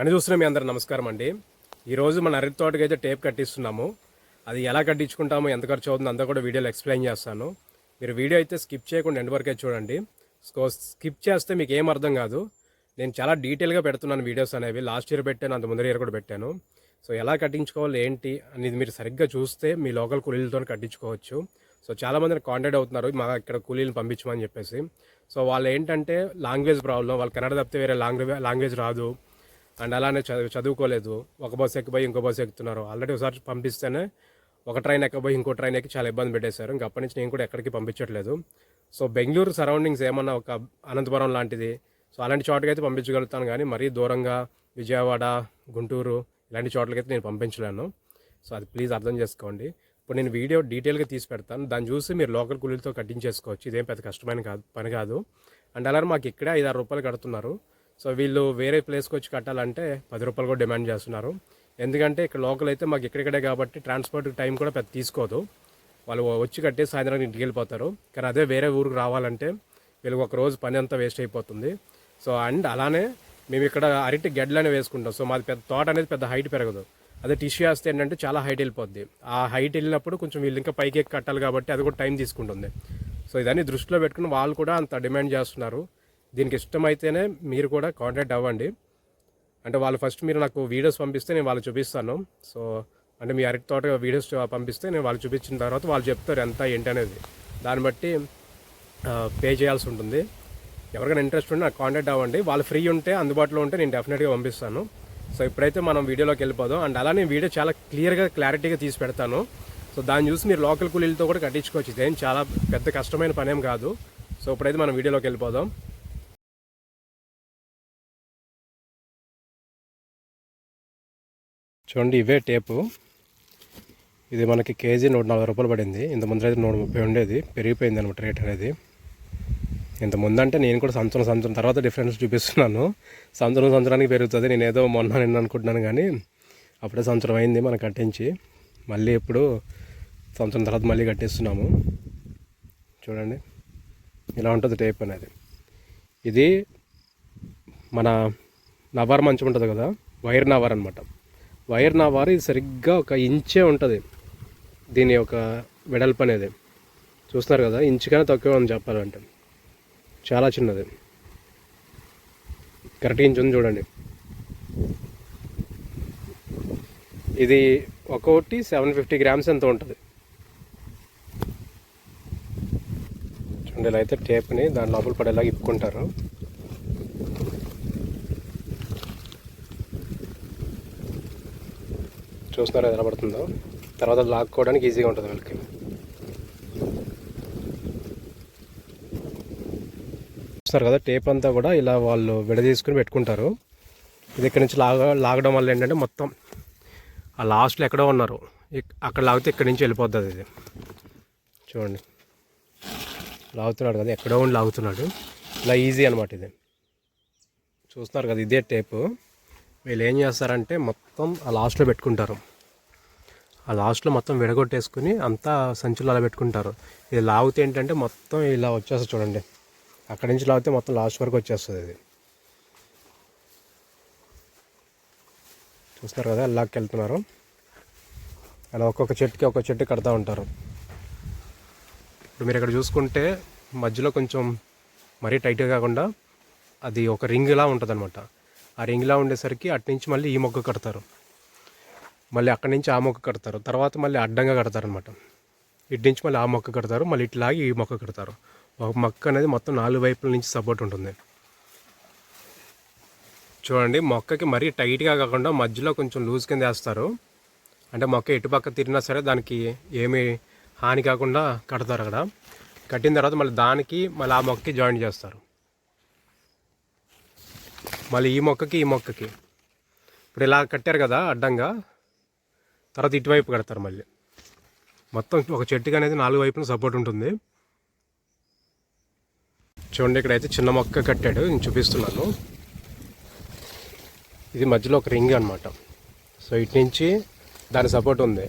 నన్ను చూస్తున్న మీ అందరు నమస్కారం అండి. ఈరోజు మన అరటి తోటకి అయితే టేప్ కట్టిస్తున్నాము. అది ఎలా కట్టించుకుంటామో ఎంత ఖర్చు అవుతుందో అంతా కూడా వీడియోలో ఎక్స్ప్లెయిన్ చేస్తాను. మీరు వీడియో అయితే స్కిప్ చేయకుండా ఎండ్ వరకే చూడండి. సో స్కిప్ చేస్తే మీకు ఏం అర్థం కాదు. నేను చాలా డీటెయిల్గా పెడుతున్నాను వీడియోస్ అనేవి. లాస్ట్ ఇయర్ పెట్టాను అంత ముందర ఇయర్ కూడా పెట్టాను. సో ఎలా కట్టించుకోవాలి ఏంటి అనేది మీరు సరిగ్గా చూస్తే మీ లోకల్ కూలీలతో కట్టించుకోవచ్చు. సో చాలా మంది కాంటాక్ట్ అవుతున్నారు మా ఇక్కడ కూలీలను పంపించమని చెప్పేసి. సో వాళ్ళు ఏంటంటే లాంగ్వేజ్ ప్రాబ్లం వాళ్ళు కన్నడ తప్పితే వేరే లాంగ్వేజ్ లాంగ్వేజ్ రాదు. అండ్ అలానే చదువు చదువుకోలేదు. ఒక బస్సు ఎక్కిపోయి ఇంకో బస్సు ఎక్కుతున్నారు. ఆల్రెడీ ఒకసారి పంపిస్తేనే ఒక ట్రైన్ ఎక్కబోయి ఇంకో ట్రైన్ ఎక్కి చాలా ఇబ్బంది పెట్టేశారు. ఇంకా అప్పటి నుంచి నేను కూడా ఎక్కడికి పంపించట్లేదు. సో బెంగళూరు సరౌండింగ్స్ ఏమన్నా ఒక అనంతపురం లాంటిది. సో అలాంటి చోట్లకి అయితే పంపించగలుగుతాను కానీ మరీ దూరంగా విజయవాడ గుంటూరు ఇలాంటి చోట్లకైతే నేను పంపించలేను. సో అది ప్లీజ్ అర్థం చేసుకోండి. ఇప్పుడు నేను వీడియో డీటెయిల్గా తీసి పెడతాను. దాన్ని చూసి మీరు లోకల్ కూలీలతో కట్టించేసుకోవచ్చు ఇదేం పెద్ద కష్టమైన కాదు పని కాదు. అండ్ అలా మాకు ఇక్కడే ఐదు ఆరు రూపాయలు కడుతున్నారు. సో వీళ్ళు వేరే ప్లేస్కి వచ్చి కట్టాలంటే పది రూపాయలు కూడా డిమాండ్ చేస్తున్నారు. ఎందుకంటే ఇక్కడ లోకల్ అయితే మాకు ఇక్కడిక్కడే కాబట్టి ట్రాన్స్పోర్ట్ టైం కూడా పెద్ద తీసుకోదు. వాళ్ళు వచ్చి కట్టే సాయంత్రం ఇంటికి వెళ్ళిపోతారు. కానీ అదే వేరే ఊరికి రావాలంటే వీళ్ళకి ఒక రోజు పని అంతా వేస్ట్ అయిపోతుంది. సో అండ్ అలానే మేము ఇక్కడ అరటి గెడ్లనే వేసుకుంటాం. సో మాది పెద్ద తోట అనేది పెద్ద హైట్ పెరగదు. అదే టిష్యూ వేస్తే ఏంటంటే చాలా హైట్ వెళ్ళిపోద్ది. ఆ హైట్ వెళ్ళినప్పుడు కొంచెం వీళ్ళు ఇంకా పైకి ఎక్కి కట్టాలి కాబట్టి అది కూడా టైం తీసుకుంటుంది. సో ఇదన్నీ దృష్టిలో పెట్టుకుని వాళ్ళు కూడా అంత డిమాండ్ చేస్తున్నారు. దీనికి ఇష్టమైతేనే మీరు కూడా కాంటాక్ట్ అవ్వండి. అంటే వాళ్ళు ఫస్ట్ మీరు నాకు వీడియోస్ పంపిస్తే నేను వాళ్ళు చూపిస్తాను. సో అంటే మీ అరటి తోట వీడియోస్ పంపిస్తే నేను వాళ్ళు చూపించిన తర్వాత వాళ్ళు చెప్తారు ఎంత ఏంటి అనేది దాన్ని బట్టి పే చేయాల్సి ఉంటుంది. ఎవరికైనా ఇంట్రెస్ట్ ఉంటే నాకు కాంటాక్ట్ అవ్వండి. వాళ్ళు ఫ్రీ ఉంటే అందుబాటులో ఉంటే నేను డెఫినెట్గా పంపిస్తాను. సో ఇప్పుడైతే మనం వీడియోలోకి వెళ్ళిపోదాం. అండ్ అలానే వీడియో చాలా క్లియర్గా క్లారిటీగా తీసి పెడతాను. సో దాన్ని చూసి మీరు లోకల్ కూలీలతో కూడా కట్టించుకోవచ్చు. ఇదేం చాలా పెద్ద కష్టమైన పనేం కాదు. సో ఇప్పుడైతే మనం వీడియోలోకి వెళ్ళిపోదాం. చూడండి ఇవే టేపు. ఇది మనకి కేజీ నూట నలభై రూపాయలు పడింది. ఇంత ముందర అయితే నూట ముప్పై ఉండేది. పెరిగిపోయింది అనమాట రేట్ అనేది. ఇంత ముందంటే నేను కూడా సంవత్సరం సంవత్సరం తర్వాత డిఫరెన్స్ చూపిస్తున్నాను. సంవత్సరం సంవత్సరానికి పెరుగుతుంది. నేను ఏదో మొన్న నిన్న అనుకుంటున్నాను కానీ అప్పుడే సంవత్సరం అయింది మనం కట్టించి. మళ్ళీ ఇప్పుడు సంవత్సరం తర్వాత మళ్ళీ కట్టిస్తున్నాము. చూడండి. ఇలా ఉంటుంది టేప్ అనేది. ఇది మన నవార్ మంచం ఉంటుంది కదా? వైర్ నవార్ అనమాట వైర్ నవార్ ఇది సరిగ్గా ఒక ఇంచే ఉంటుంది. దీని యొక్క వెడల్పు అనేది. చూస్తున్నారు కదా ఇంచుకనే తక్కువ అని చెప్పాలంటే. చాలా చిన్నది. కరెక్ట్ ఇంచు ఉంది చూడండి. ఇది ఒక్కొక్కటి సెవెన్ ఫిఫ్టీ గ్రామ్స్ ఎంత ఉంటుంది. చూడండి ఇలా అయితే టేప్ని దాని లోపల పడేలాగా ఇప్పుకుంటారు. చూస్తున్నారు ఎలా తర్వాత లాక్కోవడానికి ఈజీగా ఉంటుంది వాళ్ళకి. చూస్తారు కదా టేప్ అంతా కూడా ఇలా వాళ్ళు విడదీసుకుని పెట్టుకుంటారు. ఇది ఇక్కడ నుంచి లాగ లాగడం వల్ల ఏంటంటే మొత్తం ఆ లాస్ట్లో ఎక్కడో ఉన్నారు. అక్కడ లాగితే ఇక్కడి నుంచి వెళ్ళిపోతుంది ఇది చూడండి. లాగుతున్నాడు కదా ఎక్కడో ఉండి లాగుతున్నాడు. ఇలా ఈజీ అనమాట ఇది. చూస్తున్నారు కదా ఇదే టేపు. వీళ్ళు ఏం చేస్తారంటే మొత్తం ఆ లాస్ట్లో పెట్టుకుంటారు. ఆ లాస్ట్లో మొత్తం విడగొట్టేసుకుని అంతా సంచులు అలా పెట్టుకుంటారు. ఇది లాగితే ఏంటంటే మొత్తం ఇలా వచ్చేస్తుంది చూడండి. అక్కడి నుంచి లాగితే మొత్తం లాస్ట్ వరకు వచ్చేస్తుంది ఇది. చూస్తారు కదా లాక్కి వెళ్తున్నారు అలా ఒక్కొక్క చెట్టుకి ఒక్కొక్క చెట్టు కడతా ఉంటారు. ఇప్పుడు మీరు ఇక్కడ చూసుకుంటే మధ్యలో కొంచెం మరీ టైట్గా కాకుండా అది ఒక రింగ్లా ఉంటుంది అనమాట ఆ రింగ్లా ఉండేసరికి అటు నుంచి మళ్ళీ ఈ మొక్క కడతారు. మళ్ళీ అక్కడి నుంచి ఆ మొక్క కడతారు. తర్వాత మళ్ళీ అడ్డంగా కడతారు అనమాట ఇటు నుంచి మళ్ళీ ఆ మొక్క కడతారు. మళ్ళీ ఇట్లాగి ఈ మొక్క కడతారు. ఒక మొక్క అనేది మొత్తం నాలుగు వైపుల నుంచి సపోర్ట్ ఉంటుంది. చూడండి మొక్కకి మరీ టైట్గా కాకుండా మధ్యలో కొంచెం లూజ్ కింద వేస్తారు. అంటే మొక్క ఎటుపక్క తిరిగినా సరే దానికి ఏమీ హాని కాకుండా కడతారు అక్కడ. కట్టిన తర్వాత మళ్ళీ దానికి మళ్ళీ ఆ మొక్కకి జాయిన్ చేస్తారు. మళ్ళీ ఈ మొక్కకి ఈ మొక్కకి. ఇప్పుడు ఇలా కట్టారు కదా అడ్డంగా తర్వాత ఇటువైపు కడతారు మళ్ళీ. మొత్తం ఒక చెట్టుకి అనేది నాలుగు వైపున సపోర్ట్ ఉంటుంది. చూడండి ఇక్కడైతే చిన్న మొక్క కట్టాడు నేను చూపిస్తున్నాను. ఇది మధ్యలో ఒక రింగ్ అనమాట సో ఇటు నుంచి దాని సపోర్ట్ ఉంది.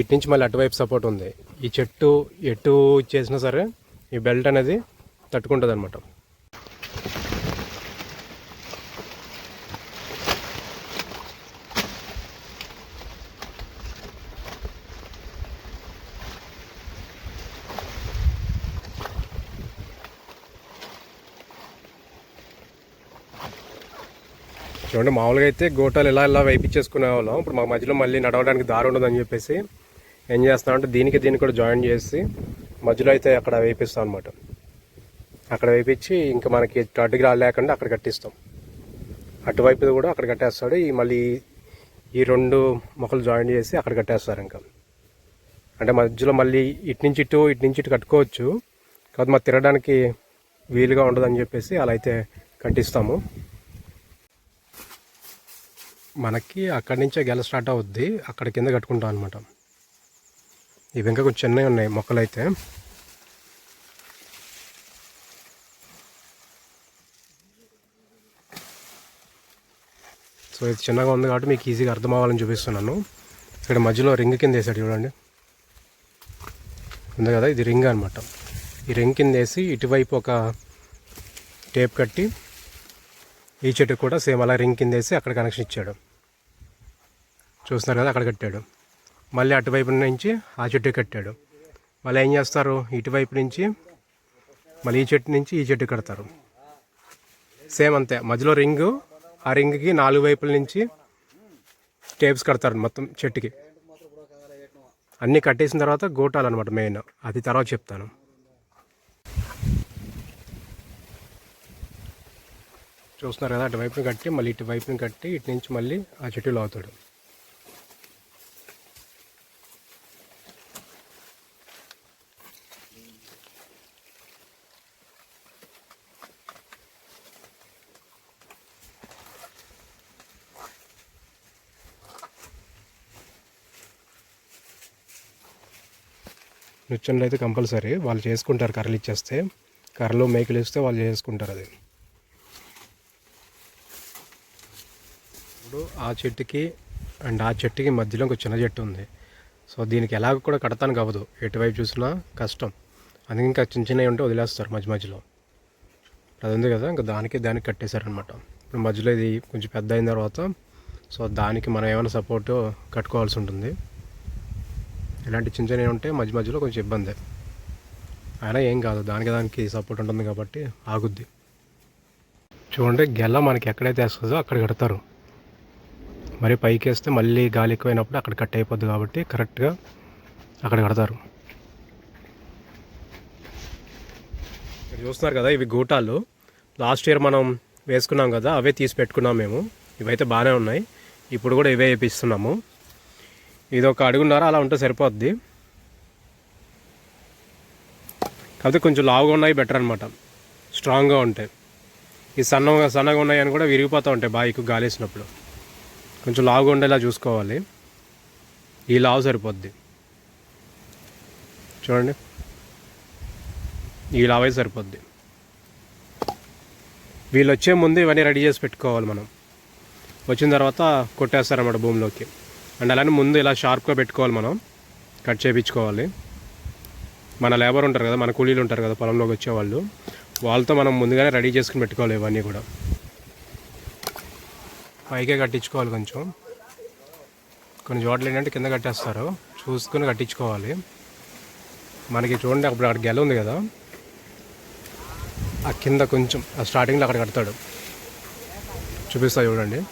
ఇటు నుంచి మళ్ళీ అటువైపు సపోర్ట్ ఉంది. ఈ చెట్టు ఎటు చేసినా సరే ఈ బెల్ట్ అనేది తట్టుకుంటుంది అనమాట చూడండి మామూలుగా అయితే గోటాలు ఇలా ఇలా వేయించేసుకునే వాళ్ళం. ఇప్పుడు మా మధ్యలో మళ్ళీ నడవడానికి దారి ఉండదని చెప్పేసి ఏం చేస్తామంటే దీనికి దీనికి కూడా జాయిన్ చేసి మధ్యలో అయితే అక్కడ వేయిస్తాం అనమాట అక్కడ వేయించి ఇంకా మనకి అడ్డుకి రాలేకుండా లేకుండా అక్కడ కట్టిస్తాం. అటువైపు కూడా అక్కడ కట్టేస్తాడు. ఈ మళ్ళీ ఈ రెండు మొక్కలు జాయిన్ చేసి అక్కడ కట్టేస్తారు ఇంకా. అంటే మధ్యలో మళ్ళీ ఇటు నుంచి ఇటు ఇటు నుంచి ఇటు కట్టుకోవచ్చు. కాదు మాకు తిరగడానికి వీలుగా ఉండదని చెప్పేసి అలా అయితే కట్టిస్తాము. మనకి అక్కడి నుంచే గెల స్టార్ట్ అవుద్ది. అక్కడ కింద కట్టుకుంటాం అనమాట ఇవి ఇంకా కొంచెం చిన్నవి ఉన్నాయి మొక్కలు అయితే సో ఇది చిన్నగా ఉంది కాబట్టి మీకు ఈజీగా అర్థం అవ్వాలని చూపిస్తున్నాను. ఇక్కడ మధ్యలో రింగ్ కింద వేసాడు చూడండి. ఉంది కదా ఇది రింగ్ అనమాట ఈ రింగ్ కింద వేసి ఇటువైపు ఒక టేప్ కట్టి ఈ చెట్టు కూడా సేమ్ అలా రింగ్ కింద వేసి అక్కడ కనెక్షన్ ఇచ్చాడు. చూస్తున్నారు కదా అక్కడ కట్టాడు. మళ్ళీ అటువైపు నుంచి ఆ చెట్టు కట్టాడు. మళ్ళీ ఏం చేస్తారు? ఇటువైపు నుంచి మళ్ళీ ఈ చెట్టు నుంచి ఈ చెట్టు కడతారు. సేమ్ అంతే. మధ్యలో రింగు ఆ రింగ్కి నాలుగు వైపుల నుంచి టేప్స్ కడతారు మొత్తం చెట్టుకి. అన్నీ కట్టేసిన తర్వాత గోటాలన్నమాట మెయిన్. అది తర్వాత చెప్తాను. చూస్తున్నారు కదా అటువైపుని కట్టి మళ్ళీ ఇటువైపుని కట్టి ఇటు నుంచి మళ్ళీ ఆ చెట్టులో అవుతాడు క్రిస్టియన్లు అయితే కంపల్సరీ. వాళ్ళు చేసుకుంటారు కర్రలు ఇచ్చేస్తే. కర్రలు మేకలు ఇస్తే వాళ్ళు చేసుకుంటారు అది. ఇప్పుడు ఆ చెట్టుకి అండ్ ఆ చెట్టుకి మధ్యలో ఒక చిన్న చెట్టు ఉంది. సో దీనికి ఎలాగ కూడా కడతాను కావదు ఎటువైపు చూసినా కష్టం. అందుకే ఇంకా చిన్న చిన్నవి ఉంటే వదిలేస్తారు మధ్య మధ్యలో. అది ఉంది కదా ఇంకా దానికి దానికి కట్టేశారనమాట ఇప్పుడు మధ్యలో ఇది కొంచెం పెద్ద అయిన తర్వాత సో దానికి మనం ఏమైనా సపోర్ట్ కట్టుకోవాల్సి ఉంటుంది. ఇలాంటి చిన్న చిన్నవి ఉంటే మధ్య మధ్యలో కొంచెం ఇబ్బంది. అయినా ఏం కాదు దానికి దానికి సపోర్ట్ ఉంటుంది కాబట్టి ఆగుద్ది. చూడండి గెల్ల మనకి ఎక్కడైతే వేస్తుందో అక్కడ కడతారు. మరి పైకి వేస్తే మళ్ళీ గాలి ఎక్కువైనప్పుడు అక్కడ కట్ అయిపోద్ది కాబట్టి కరెక్ట్గా అక్కడ కడతారు. ఇక్కడ చూస్తున్నారు కదా ఇవి గూటాలు. లాస్ట్ ఇయర్ మనం వేసుకున్నాం కదా అవే తీసి పెట్టుకున్నాం మేము. ఇవైతే బాగానే ఉన్నాయి. ఇప్పుడు కూడా ఇవే వేపిస్తున్నాము. ఇది ఒక అడుగున్నర అలా ఉంటే సరిపోద్ది. కాకపోతే కొంచెం లావుగా ఉన్నాయి బెటర్ అనమాట స్ట్రాంగ్గా ఉంటాయి. ఈ సన్నగా సన్నగా ఉన్నాయి అని కూడా విరిగిపోతూ ఉంటాయి బాయికు గాలేసినప్పుడు. కొంచెం లావుగా ఉండేలా చూసుకోవాలి. ఈ లావు సరిపోద్ది. చూడండి. ఈ లావే సరిపోద్ది. వీళ్ళు వచ్చే ముందు ఇవన్నీ రెడీ చేసి పెట్టుకోవాలి మనం. వచ్చిన తర్వాత కొట్టేస్తారన్నమాట భూమిలోకి. అండ్ అలానే ముందు ఇలా షార్ప్గా పెట్టుకోవాలి మనం. కట్ చేయించుకోవాలి మన లేబర్ ఉంటారు కదా మన కూలీలు ఉంటారు కదా పొలంలోకి వచ్చేవాళ్ళు వాళ్ళతో మనం ముందుగానే రెడీ చేసుకుని పెట్టుకోవాలి ఇవన్నీ కూడా. పైకే కట్టించుకోవాలి కొంచెం. కొన్ని చోట్ల ఏంటంటే కింద కట్టేస్తారు. చూసుకుని కట్టించుకోవాలి. మనకి చూడండి అప్పుడు అక్కడ గెల ఉంది కదా. ఆ కింద కొంచెం ఆ స్టార్టింగ్లో అక్కడ కడతాడు. చూపిస్తా చూడండి.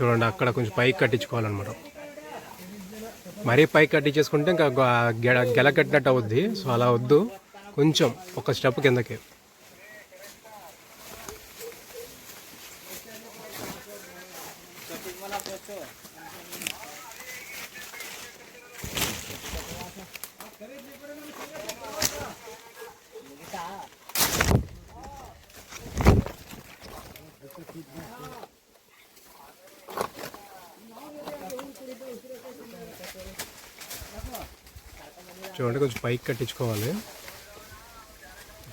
చూడండి అక్కడ కొంచెం పైకి కట్టించుకోవాలన్నమాట. మరీ పైకి కట్టించేసుకుంటే ఇంకా గెల గెల కట్టినట్టు అవుద్ది. సో అలా వద్దు. కొంచెం ఒక స్టెప్ కిందకి. చూడండి కొంచెం పైకి కట్టించుకోవాలి.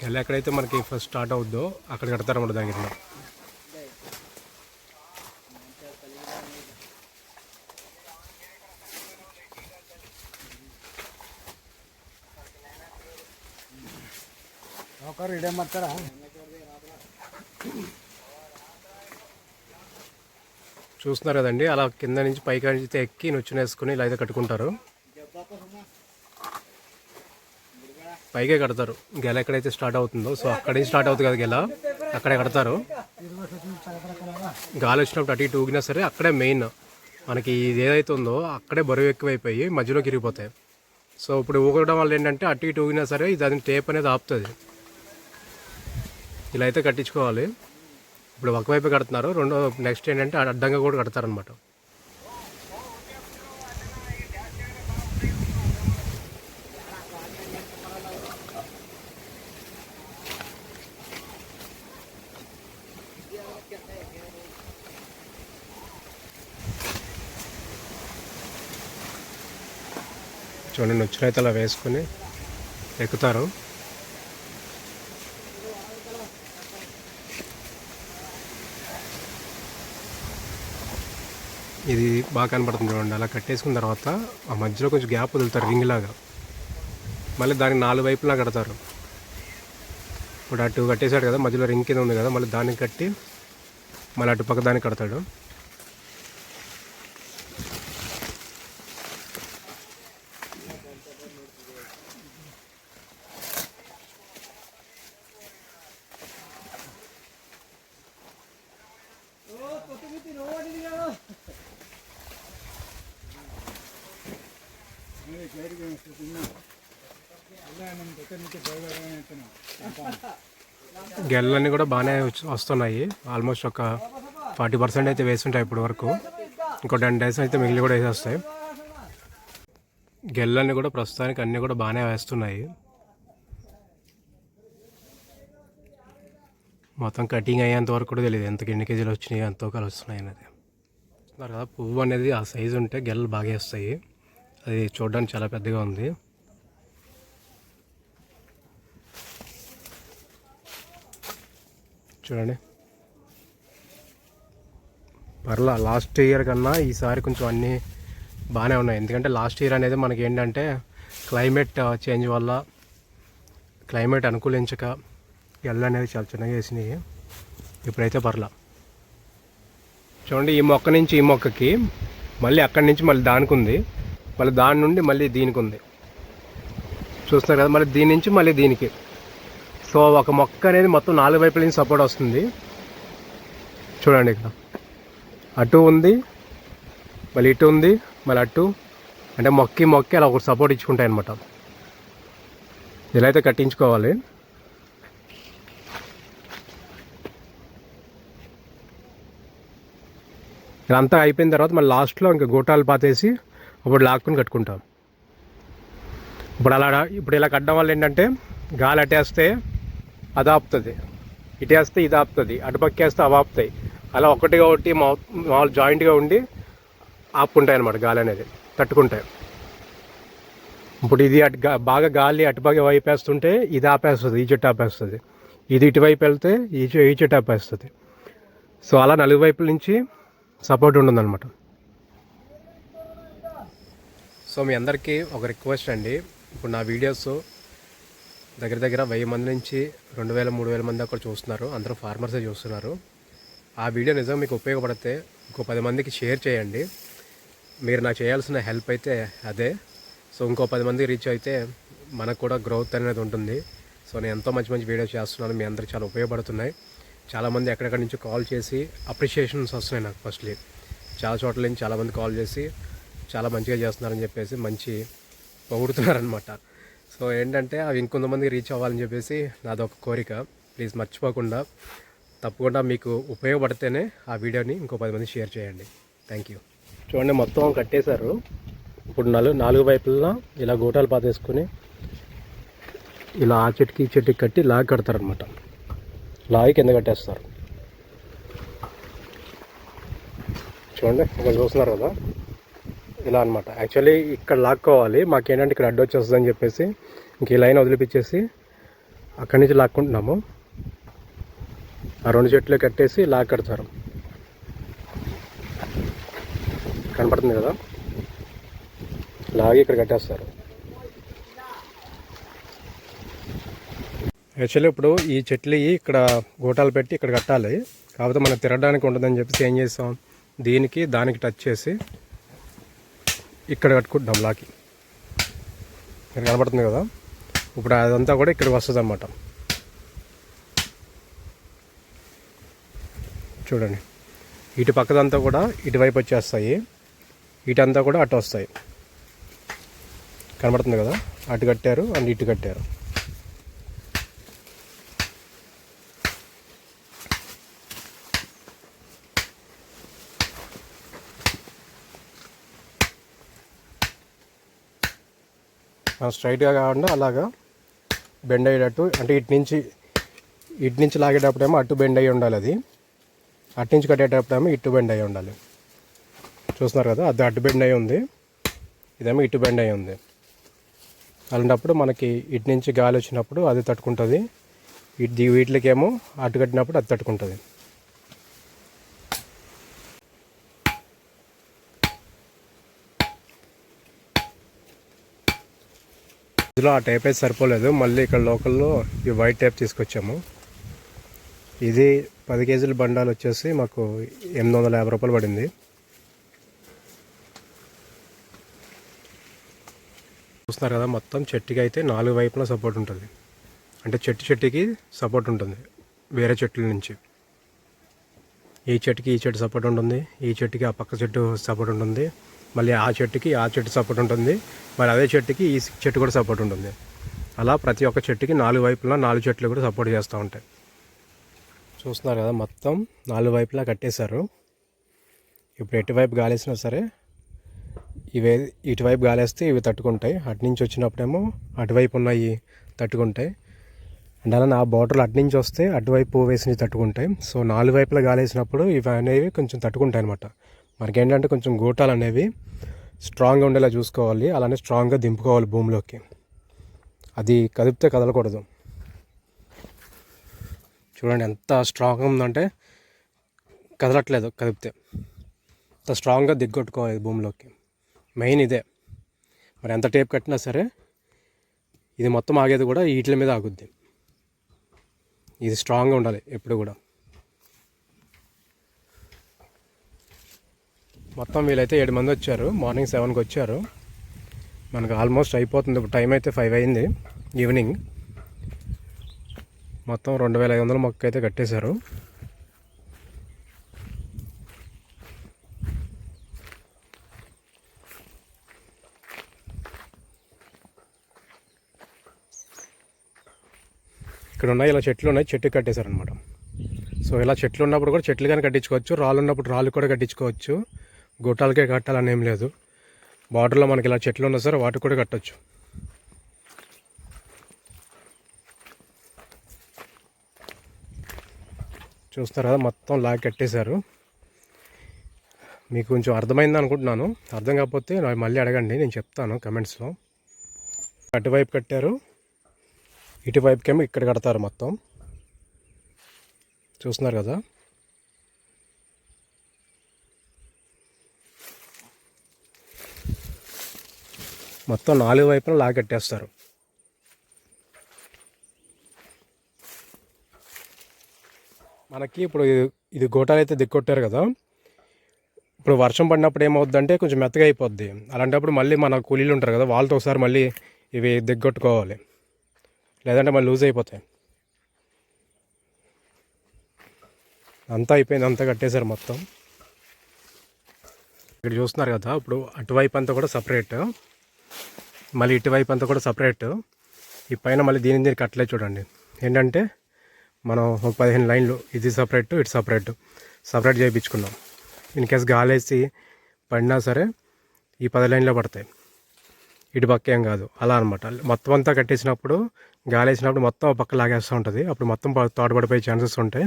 గెల ఎక్కడైతే మనకి ఫస్ట్ స్టార్ట్ అవుద్దో అక్కడ కడతారన్నమాట దాని చూస్తున్నారు కదండి అలా కింద నుంచి పైకి ఎక్కి నొచ్చినేసుకుని ఇలా అయితే కట్టుకుంటారు. పైకే కడతారు. గెల ఎక్కడైతే స్టార్ట్ అవుతుందో సో అక్కడే నుంచి స్టార్ట్ అవుతుంది కదా గెల అక్కడే కడతారు. గాలి వచ్చినప్పుడు అటు ఇటు ఊగినా సరే అక్కడే మెయిన్ మనకి ఇది ఏదైతే ఉందో అక్కడే బరువు ఎక్కువైపోయి మధ్యలోకి ఇరిగిపోతాయి సో ఇప్పుడు ఊగడం వల్ల ఏంటంటే అటు ఇటు ఊగినా సరే ఇది అది టేప్ అనేది ఆపుతుంది. ఇలా అయితే కట్టించుకోవాలి. ఇప్పుడు ఒకవైపు కడుతున్నారు రెండో నెక్స్ట్ ఏంటంటే అడ్డంగా కూడా కడతారనమాట చూడండి నొచ్చునైతే అలా వేసుకుని ఎక్కుతారు. ఇది బాగా కనపడుతుంది చూడండి అలా కట్టేసుకున్న తర్వాత ఆ మధ్యలో కొంచెం గ్యాప్ వదులుతారు రింగ్ లాగా. మళ్ళీ దానికి నాలుగు వైపులా కడతారు. ఇప్పుడు అటు కట్టేశాడు కదా మధ్యలో రింగ్ కింద ఉంది కదా మళ్ళీ దానికి కట్టి మళ్ళీ అటు పక్క దానికి కడతాడు. గెల్లన్నీ కూడా బాగానే వస్తున్నాయి. ఆల్మోస్ట్ ఒక ఫార్టీ పర్సెంట్ అయితే వేస్తుంటాయి ఇప్పటి వరకు. ఇంకో టెన్ డేస్ అయితే మిగిలి కూడా వేసేస్తాయి. గెల్లన్నీ కూడా ప్రస్తుతానికి అన్నీ కూడా బాగానే వేస్తున్నాయి. మొత్తం కటింగ్ అయ్యేంత వరకు కూడా తెలియదు. ఎంత ఎన్ని కేజీలు వచ్చినాయి ఎంతో కాలు వస్తున్నాయి అనేది. తర్వాత పువ్వు అనేది ఆ సైజు ఉంటే గెల్లలు బాగా వేస్తాయి. అది చూడడానికి చాలా పెద్దగా ఉంది. చూడండి. పర్లా లాస్ట్ ఇయర్ కన్నా ఈసారి కొంచెం అన్నీ బాగానే ఉన్నాయి. ఎందుకంటే లాస్ట్ ఇయర్ అనేది మనకి ఏంటంటే క్లైమేట్ uh, చేంజ్ వల్ల క్లైమేట్ అనుకూలించక ఎల్ల అనేది చాలా చిన్నగా వేసినాయి. ఇప్పుడైతే పర్లా చూడండి ఈ మొక్క నుంచి ఈ మొక్కకి మళ్ళీ అక్కడి నుంచి మళ్ళీ దానికి ఉంది మళ్ళీ దాని నుండి మళ్ళీ దీనికి ఉంది చూస్తున్నారు కదా మళ్ళీ దీని నుంచి మళ్ళీ దీనికి. సో ఒక మొక్క అనేది మొత్తం నాలుగు వైపుల నుంచి సపోర్ట్ వస్తుంది. చూడండి ఇక్కడ. అటు ఉంది మళ్ళీ ఇటు ఉంది మళ్ళీ అటు. అంటే మొక్కి మొక్కి అలా ఒకటి సపోర్ట్ ఇచ్చుకుంటాయి అనమాట ఇలా అయితే కట్టించుకోవాలి. ఇదంతా అయిపోయిన తర్వాత మళ్ళీ లాస్ట్లో ఇంకా గోటాలు పాతేసి అప్పుడు లాక్కుని కట్టుకుంటాం. ఇప్పుడు అలా ఇప్పుడు ఇలా కట్టడం వల్ల ఏంటంటే గాలి అట్టేస్తే అది ఆపుతుంది ఇటేస్తే ఇది ఆపుతుంది అటుపక్కేస్తే అవి ఆపుతాయి. అలా ఒకటిగా ఒకటి మా మామూలు జాయింట్గా ఉండి ఆపుకుంటాయి అనమాట గాలి అనేది తట్టుకుంటాయి. ఇప్పుడు ఇది అటు బాగా గాలి అటుపక్క వేస్తుంటే ఇది ఆపేస్తుంది ఈ చెట్టు ఆపేస్తుంది. ఇది ఇటువైపు వెళ్తే ఈ ఈ చెట్టు ఆపేస్తుంది. సో అలా నలుగు వైపుల నుంచి సపోర్ట్ ఉంటుందన్నమాట. సో మీ అందరికీ ఒక రిక్వెస్ట్ అండి. ఇప్పుడు నా వీడియోస్ దగ్గర దగ్గర వెయ్యి మంది నుంచి రెండు వేల మూడు వేల మంది అక్కడ చూస్తున్నారు. అందరూ ఫార్మర్సే చూస్తున్నారు. ఆ వీడియో నిజంగా మీకు ఉపయోగపడితే ఇంకో పది మందికి షేర్ చేయండి. మీరు నాకు చేయాల్సిన హెల్ప్ అయితే అదే. సో ఇంకో పది మంది రీచ్ అయితే మనకు కూడా గ్రోత్ అనేది ఉంటుంది. సో నేను ఎంతో మంచి మంచి వీడియోస్ చేస్తున్నాను. మీ అందరికి చాలా ఉపయోగపడుతున్నాయి. చాలామంది ఎక్కడెక్కడి నుంచి కాల్ చేసి అప్రిషియేషన్స్ వస్తున్నాయి నాకు ఫస్ట్లీ చాలా చోట్ల నుంచి చాలామంది కాల్ చేసి చాలా మంచిగా చేస్తున్నారని చెప్పేసి మంచి పొగుడుతున్నారనమాట సో ఏంటంటే అవి ఇంకొంతమందికి రీచ్ అవ్వాలని చెప్పేసి నాదొక కోరిక. ప్లీజ్ మర్చిపోకుండా తప్పకుండా మీకు ఉపయోగపడితేనే ఆ వీడియోని ఇంకో పది మంది షేర్ చేయండి. థ్యాంక్ యూ చూడండి మొత్తం కట్టేశారు. ఇప్పుడు నాలుగు నాలుగు వైపులా ఇలా గోటాలు పాతేసుకొని ఇలా ఆ చెట్టుకి ఈ చెట్టుకి కట్టి లాగి కడతారనమాట లాగి కింద కట్టేస్తారు. చూడండి ఇక్కడ చూస్తున్నారు కదా? ఇలా అనమాట యాక్చువల్లీ ఇక్కడ లాక్కోవాలి. మాకేంటంటే ఇక్కడ అడ్డు వచ్చేస్తుందని చెప్పేసి ఇంక ఈ లైన్ వదిలిపించేసి అక్కడి నుంచి లాక్కుంటున్నాము. ఆ రెండు చెట్లు కట్టేసి లాక్ కడతారు. కనపడుతుంది కదా? లాగి ఇక్కడ కట్టేస్తారు. యాక్చువల్లీ ఇప్పుడు ఈ చెట్లు ఇక్కడ గోటాలు పెట్టి ఇక్కడ కట్టాలి. కాకపోతే మనం తిరగడానికి ఉండదని చెప్పేసి ఏం చేస్తాం? దీనికి దానికి టచ్ చేసి ఇక్కడ కట్టుకుంటాం లాకి ఇక్కడ కనబడుతుంది కదా? ఇప్పుడు అదంతా కూడా ఇక్కడికి వస్తుంది అనమాట చూడండి. ఇటు పక్కదంతా కూడా ఇటువైపు వచ్చేస్తాయి. ఇటంతా కూడా అటు వస్తాయి కనబడుతుంది కదా? అటు కట్టారు అండ్ ఇటు కట్టారు. స్ట్రైట్గా కాకుండా అలాగా బెండ్ అయ్యేటట్టు అంటే ఇటు నుంచి ఇటు నుంచి లాగేటప్పుడేమో అటు బెండ్ అయ్యి ఉండాలి అది. అటు నుంచి కట్టేటప్పుడేమో ఇటు బెండ్ అయ్యి ఉండాలి. చూస్తున్నారు కదా అది అటు బెండ్ అయి ఉంది ఇదేమో ఇటు బెండ్ అయి ఉంది. అలాంటప్పుడు మనకి ఇటు నుంచి గాలి వచ్చినప్పుడు అది తట్టుకుంటుంది ఇటు వీటికేమో అటు కట్టినప్పుడు అది తట్టుకుంటుంది. ఇందులో ఆ టైప్ అయితే సరిపోలేదు. మళ్ళీ ఇక్కడ లోకల్లో ఈ వైట్ టైప్ తీసుకొచ్చాము. ఇది పది కేజీల బండాలు వచ్చేసి మాకు ఎనిమిది వందల యాభై రూపాయలు పడింది. చూస్తున్నారు కదా మొత్తం చెట్టుకి అయితే నాలుగు వైపులా సపోర్ట్ ఉంటుంది. అంటే చెట్టు చెట్టుకి సపోర్ట్ ఉంటుంది వేరే చెట్ల నుంచి. ఈ చెట్టుకి ఈ చెట్టు సపోర్ట్ ఉంటుంది ఈ చెట్టుకి ఆ పక్క చెట్టు సపోర్ట్ ఉంటుంది. మళ్ళీ ఆ చెట్టుకి ఆ చెట్టు సపోర్ట్ ఉంటుంది. మరి అదే చెట్టుకి ఈ చెట్టు కూడా సపోర్ట్ ఉంటుంది. అలా ప్రతి ఒక్క చెట్టుకి నాలుగు వైపులా నాలుగు చెట్లు కూడా సపోర్ట్ చేస్తూ ఉంటాయి. చూస్తున్నారు కదా మొత్తం నాలుగు వైపులా కట్టేశారు. ఇప్పుడు ఎటువైపు గాలేసినా సరే ఇవే ఇటువైపు గాలేస్తే ఇవి తట్టుకుంటాయి. అటు నుంచి వచ్చినప్పుడేమో అటువైపు ఉన్నాయి తట్టుకుంటాయి. అండ్ అలా నా బార్డర్లు అటు నుంచి వస్తే అటువైపు వేసి తట్టుకుంటాయి. సో నాలుగు వైపులా గాలేసినప్పుడు ఇవి అనేవి కొంచెం తట్టుకుంటాయి అనమాట మనకి ఏంటంటే కొంచెం గోటాలు అనేవి స్ట్రాంగ్గా ఉండేలా చూసుకోవాలి అలానే స్ట్రాంగ్గా దింపుకోవాలి భూమిలోకి. అది కదిపితే కదలకూడదు. చూడండి ఎంత స్ట్రాంగ్గా ఉందంటే కదలట్లేదు కదిపితే. అంత స్ట్రాంగ్గా దిగ్గొట్టుకోవాలి భూమిలోకి. మెయిన్ ఇదే. మరి ఎంత టేప్ కట్టినా సరే ఇది మొత్తం ఆగేది కూడా వీటి మీద ఆగుద్ది. ఇది స్ట్రాంగ్గా ఉండాలి ఎప్పుడు కూడా. మొత్తం వీళ్ళైతే ఏడు మంది వచ్చారు. మార్నింగ్ సెవెన్కి వచ్చారు. మనకు ఆల్మోస్ట్ అయిపోతుంది. ఇప్పుడు టైం అయితే ఫైవ్ అయింది. ఈవినింగ్. మొత్తం రెండు వేల ఐదు వందల మొక్క అయితే కట్టేశారు. ఇక్కడ ఉన్నాయి. ఇలా చెట్లు ఉన్నాయి. చెట్టు కట్టేశారనమాట సో ఇలా చెట్లు ఉన్నప్పుడు కూడా చెట్లు కానీ కట్టించుకోవచ్చు. రాళ్ళు ఉన్నప్పుడు రాళ్ళు కూడా కట్టించుకోవచ్చు. గొట్టాలకే కట్టాలని ఏం లేదు. బార్డర్లో మనకి ఇలా చెట్లు ఉన్నా సరే వాటికి కూడా కట్టచ్చు. చూస్తారు? కదా మొత్తం లాగ్ కట్టేశారు. మీకు కొంచెం అర్థమైంది అనుకుంటున్నాను. అర్థం కాకపోతే నాకు మళ్ళీ అడగండి నేను చెప్తాను కమెంట్స్లో. అటువైపు కట్టారు. ఇటువైపుకేమో ఇక్కడ కడతారు మొత్తం. చూస్తున్నారు కదా? మొత్తం నాలుగు వైపున లాగట్టేస్తారు మనకి ఇప్పుడు ఇది- గోటాలు అయితే దిక్కొట్టారు కదా. ఇప్పుడు వర్షం పడినప్పుడు ఏమవుద్దంటే కొంచెం మెత్తగా అయిపోద్ది. అలాంటప్పుడు మళ్ళీ మన కూలీలు ఉంటారు కదా వాళ్ళతో ఒకసారి మళ్ళీ ఇవి దిగ్గొట్టుకోవాలి. లేదంటే మళ్ళీ లూజ్ అయిపోతాయి. అంతా అయిపోయింది అంతా కట్టేశారు మొత్తం. ఇక్కడ చూస్తున్నారు కదా ఇప్పుడు అటువైపు అంతా కూడా సపరేట్ మళ్ళీ ఇటువైపు అంతా కూడా సపరేట్ ఈ పైన మళ్ళీ దీని దీన్ని కట్టలే చూడండి. ఏంటంటే మనం ఒక పదిహేను లైన్లు ఇది సపరేట్ ఇటు సపరేట్ సపరేట్ చేయించుకున్నాం. ఇన్ కేస్ గాలేసి పడినా సరే ఈ పది లైన్లో పడతాయి. ఇటు పక్క ఏం కాదు. అలా అనమాట మొత్తం అంతా కట్టేసినప్పుడు గాలి వేసినప్పుడు మొత్తం పక్క లాగేస్తూ ఉంటుంది. అప్పుడు మొత్తం ప- ఛాన్సెస్ ఉంటాయి.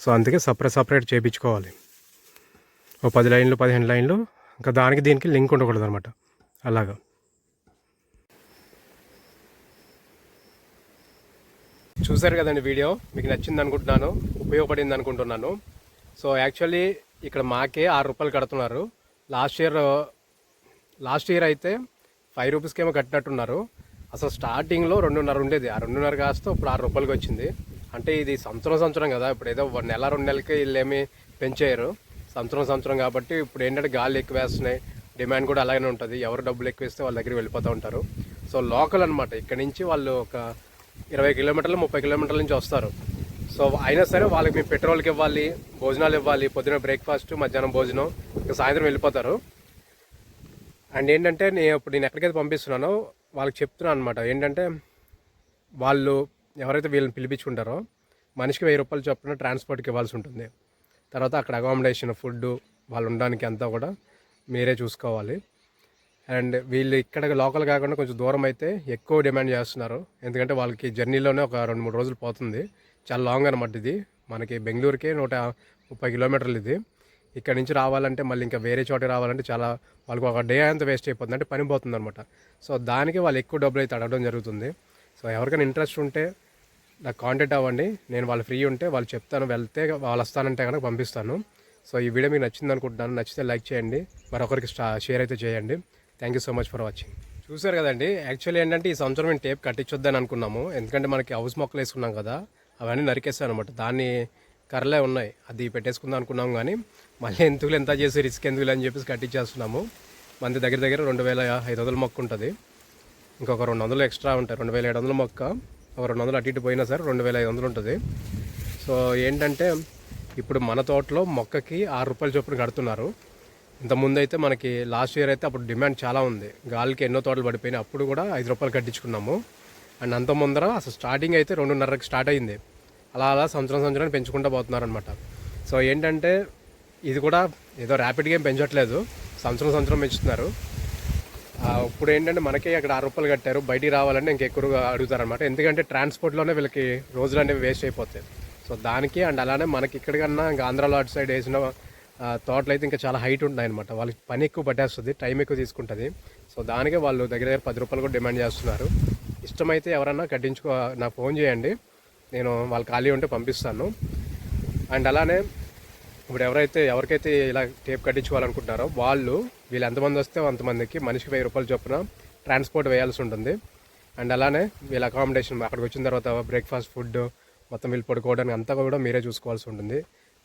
సో అందుకే సపరేట్ సపరేట్ చేయించుకోవాలి. ఓ పది లైన్లు పదిహేను లైన్లు ఇంకా దానికి దీనికి లింక్ ఉండకూడదు అనమాట అలాగా. చూసారు కదండి వీడియో? మీకు నచ్చింది అనుకుంటున్నాను ఉపయోగపడింది అనుకుంటున్నాను. సో యాక్చువల్లీ ఇక్కడ మాకే ఆరు రూపాయలు కడుతున్నారు. లాస్ట్ ఇయర్ లాస్ట్ ఇయర్ అయితే ఫైవ్ రూపీస్కి ఏమో కట్టినట్టున్నారు. అసలు స్టార్టింగ్లో రెండున్నర ఉండేది. ఆ రెండున్నర కాస్త ఇప్పుడు ఆరు రూపాయలకి వచ్చింది. అంటే ఇది సంవత్సరం సంవత్సరం కదా ఇప్పుడు ఏదో ఒక నెల రెండు నెలలకి వీళ్ళు పెంచేయరు. సంవత్సరం సంవత్సరం కాబట్టి ఇప్పుడు ఏంటంటే గాలి ఎక్కువ వేస్తున్నాయి డిమాండ్ కూడా అలాగే ఉంటుంది. ఎవరు డబ్బులు ఎక్కువ ఇస్తే వాళ్ళ దగ్గరికి వెళ్ళిపోతూ ఉంటారు. సో లోకల్ అనమాట ఇక్కడ నుంచి వాళ్ళు ఒక ఇరవై కిలోమీటర్లు ముప్పై కిలోమీటర్ల నుంచి వస్తారు. సో అయినా సరే వాళ్ళకి మేము పెట్రోల్కి ఇవ్వాలి భోజనాలు ఇవ్వాలి పొద్దున బ్రేక్ఫాస్ట్ మధ్యాహ్నం భోజనం ఇంకా సాయంత్రం వెళ్ళిపోతారు. అండ్ ఏంటంటే నేను ఇప్పుడు నేను ఎక్కడికైతే పంపిస్తున్నానో వాళ్ళకి చెప్తున్నాను అనమాట ఏంటంటే వాళ్ళు ఎవరైతే వీళ్ళని పిలిపించుకుంటారో మనిషికి వెయ్యి రూపాయలు చొప్పున ట్రాన్స్పోర్ట్కి ఇవ్వాల్సి ఉంటుంది. తర్వాత అక్కడ అకామిడేషన్ ఫుడ్ వాళ్ళు ఉండడానికి అంతా కూడా మీరే చూసుకోవాలి. అండ్ వీళ్ళు ఇక్కడ లోకల్ కాకుండా కొంచెం దూరం అయితే ఎక్కువ డిమాండ్ చేస్తున్నారు. ఎందుకంటే వాళ్ళకి జర్నీలోనే ఒక రెండు మూడు రోజులు పోతుంది. చాలా లాంగ్ అనమాట ఇది. మనకి బెంగళూరుకే నూట ముప్పై కిలోమీటర్లు ఇది. ఇక్కడ నుంచి రావాలంటే మళ్ళీ ఇంకా వేరే చోట రావాలంటే చాలా వాళ్ళకి ఒక డే అంతా వేస్ట్ అయిపోతుంది. అంటే పని పోతుంది అనమాట సో దానికి వాళ్ళు ఎక్కువ డబ్బులు అయితే అడగడం జరుగుతుంది. సో ఎవరికైనా ఇంట్రెస్ట్ ఉంటే నాకు కాంటాక్ట్ అవ్వండి. నేను వాళ్ళు ఫ్రీ ఉంటే వాళ్ళు చెప్తాను. వెళ్తే వాళ్ళు వస్తానంటే కనుక పంపిస్తాను. సో ఈ వీడియో మీకు నచ్చింది అనుకుంటున్నాను. నచ్చితే లైక్ చేయండి. మరొకరికి షేర్ అయితే చేయండి. Thank you so much for watching చూసారు కదండి యాక్చువల్లీ ఏంటంటే ఈ సంవత్సరం మేము టేప్ కట్టించొద్దని అనుకున్నాము. ఎందుకంటే మనకి హౌస్ మొక్కలు వేసుకున్నాం కదా అవన్నీ నరికేసాను అనమాట దాన్ని కర్రలే ఉన్నాయి. అది పెట్టేసుకుందాం అనుకున్నాం కానీ మళ్ళీ ఎందుకు ఎంత చేసి రిస్క్ ఎందుకు అని చెప్పేసి కట్టించేస్తున్నాము. మన దగ్గర దగ్గర రెండు వేల ఐదు వందల మొక్క ఉంటుంది. ఇంకొక రెండు వందలు ఎక్స్ట్రా ఉంటాయి. రెండు వేల ఏడు వందల మొక్క ఒక రెండు వందలు అటు ఇటు పోయినా సరే రెండు వేల ఐదు వందలు ఉంటుంది. సో ఏంటంటే ఇప్పుడు మన తోటలో మొక్కకి ఆరు రూపాయల చొప్పున కడుతున్నారు. ఇంతకుముందు అయితే మనకి లాస్ట్ ఇయర్ అయితే అప్పుడు డిమాండ్ చాలా ఉంది. గాలికి ఎన్నో తోటలు పడిపోయినాయి. అప్పుడు కూడా ఐదు రూపాయలు కట్టించుకున్నాము. అండ్ అంత ముందర అసలు స్టార్టింగ్ అయితే రెండున్నరకి స్టార్ట్ అయింది. అలా అలా సంవత్సరం సంవత్సరం పెంచుకుంటూ పోతున్నారనమాట సో ఏంటంటే ఇది కూడా ఏదో ర్యాపిడ్గా ఏం పెంచట్లేదు. సంవత్సరం సంవత్సరం పెంచుతున్నారు. ఇప్పుడు ఏంటంటే మనకి అక్కడ ఆరు రూపాయలు కట్టారు. బయటికి రావాలంటే ఇంకా ఎక్కువగా అడుగుతారనమాట ఎందుకంటే ట్రాన్స్పోర్ట్లోనే వీళ్ళకి రోజులు అనేవి వేస్ట్ అయిపోతాయి. సో దానికి అండ్ అలానే మనకి ఇక్కడికన్నా ఇంకా ఆంధ్రాలో అటు సైడ్ వేసిన తోటలు అయితే ఇంకా చాలా హైట్ ఉంటాయి అనమాట వాళ్ళకి పని ఎక్కువ పట్టేస్తుంది టైం ఎక్కువ తీసుకుంటుంది. సో దానికే వాళ్ళు దగ్గర దగ్గర పది రూపాయలు కూడా డిమాండ్ చేస్తున్నారు. ఇష్టమైతే ఎవరన్నా కట్టించుకో నాకు ఫోన్ చేయండి. నేను వాళ్ళు ఖాళీ ఉంటే పంపిస్తాను. అండ్ అలానే ఇప్పుడు ఎవరైతే ఎవరికైతే ఇలా టేప్ కట్టించుకోవాలనుకుంటారో వాళ్ళు వీళ్ళు ఎంతమంది వస్తే అంతమందికి మనిషికి వెయ్యి రూపాయలు చొప్పున ట్రాన్స్పోర్ట్ వేయాల్సి ఉంటుంది. అండ్ అలానే వీళ్ళ అకామిడేషన్ అక్కడికి వచ్చిన తర్వాత బ్రేక్ఫాస్ట్ ఫుడ్ మొత్తం వీళ్ళు పడుకోవడానికి అంతా కూడా మీరే చూసుకోవాల్సి ఉంటుంది.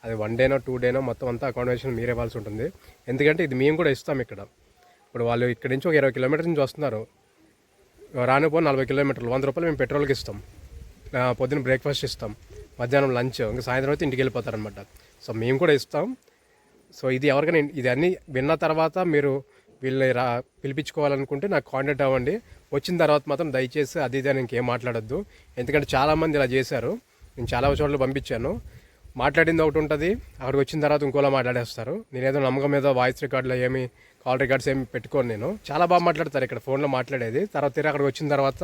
అది వన్ డేనో టూ డేనో మొత్తం అంతా అకామిడేషన్ మీరే ఇవ్వాల్సి ఉంటుంది. ఎందుకంటే ఇది మేము కూడా ఇస్తాం ఇక్కడ. ఇప్పుడు వాళ్ళు ఇక్కడ నుంచి ఒక ఇరవై కిలోమీటర్ల నుంచి వస్తున్నారు. రానిపో నలభై కిలోమీటర్లు వంద రూపాయలు మేము పెట్రోల్కి ఇస్తాం. పొద్దున బ్రేక్ఫాస్ట్ ఇస్తాం. మధ్యాహ్నం లంచ్ ఇంకా సాయంత్రం అయితే ఇంటికి వెళ్ళిపోతారనమాట సో మేము కూడా ఇస్తాం. సో ఇది ఎవరికైనా ఇది అన్నీ విన్న తర్వాత మీరు వీళ్ళని రా పిలిపించుకోవాలనుకుంటే నాకు కాంటాక్ట్ అవ్వండి. వచ్చిన తర్వాత మాత్రం దయచేసి అది ఇది అని ఇంకేం మాట్లాడొద్దు. ఎందుకంటే చాలామంది ఇలా చేశారు. నేను చాలా చోట్ల పంపించాను. మాట్లాడింది ఒకటి ఉంటుంది. అక్కడికి వచ్చిన తర్వాత ఇంకోలా మాట్లాడేస్తారు. నేనేదో నమ్మకం మీద వాయిస్ రికార్డులో ఏమి కాల్ రికార్డ్స్ ఏమి పెట్టుకోను నేను. చాలా బాగా మాట్లాడతారు ఇక్కడ ఫోన్లో మాట్లాడేది. తర్వాత తీరా అక్కడికి వచ్చిన తర్వాత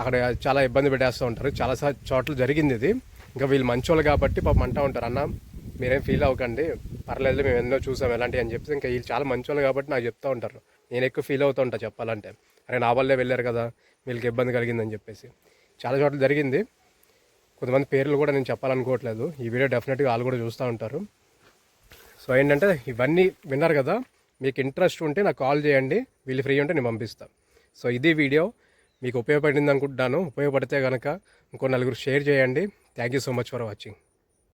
అక్కడ చాలా ఇబ్బంది పెట్టేస్తూ ఉంటారు. చాలా చోట్ల జరిగింది ఇది. ఇంకా వీళ్ళు మంచోళ్ళు కాబట్టి పాపం అంటూ ఉంటారు అన్న మీరేం ఫీల్ అవ్వకండి. పర్లేదు మేము ఎన్నో చూసాం ఎలాంటివి అని చెప్పి ఇంకా వీళ్ళు చాలా మంచోళ్ళు కాబట్టి నాకు చెప్తూ ఉంటారు. నేను ఎక్కువ ఫీల్ అవుతూ ఉంటా చెప్పాలంటే. అరే నా వల్లే వెళ్ళారు కదా వీళ్ళకి ఇబ్బంది కలిగిందని చెప్పేసి. చాలా చోట్ల జరిగింది. కొంతమంది పేర్లు కూడా నేను చెప్పాలనుకోవట్లేదు. ఈ వీడియో డెఫినెట్గా వాళ్ళు కూడా చూస్తూ ఉంటారు. సో ఏంటంటే ఇవన్నీ విన్నారు కదా మీకు ఇంట్రెస్ట్ ఉంటే నాకు కాల్ చేయండి. వీళ్ళు ఫ్రీ ఉంటే నేను పంపిస్తాను సో ఇది వీడియో. మీకు ఉపయోగపడింది అనుకుంటున్నాను. ఉపయోగపడితే కనుక ఇంకో నలుగురు షేర్ చేయండి. Thank you so much for watching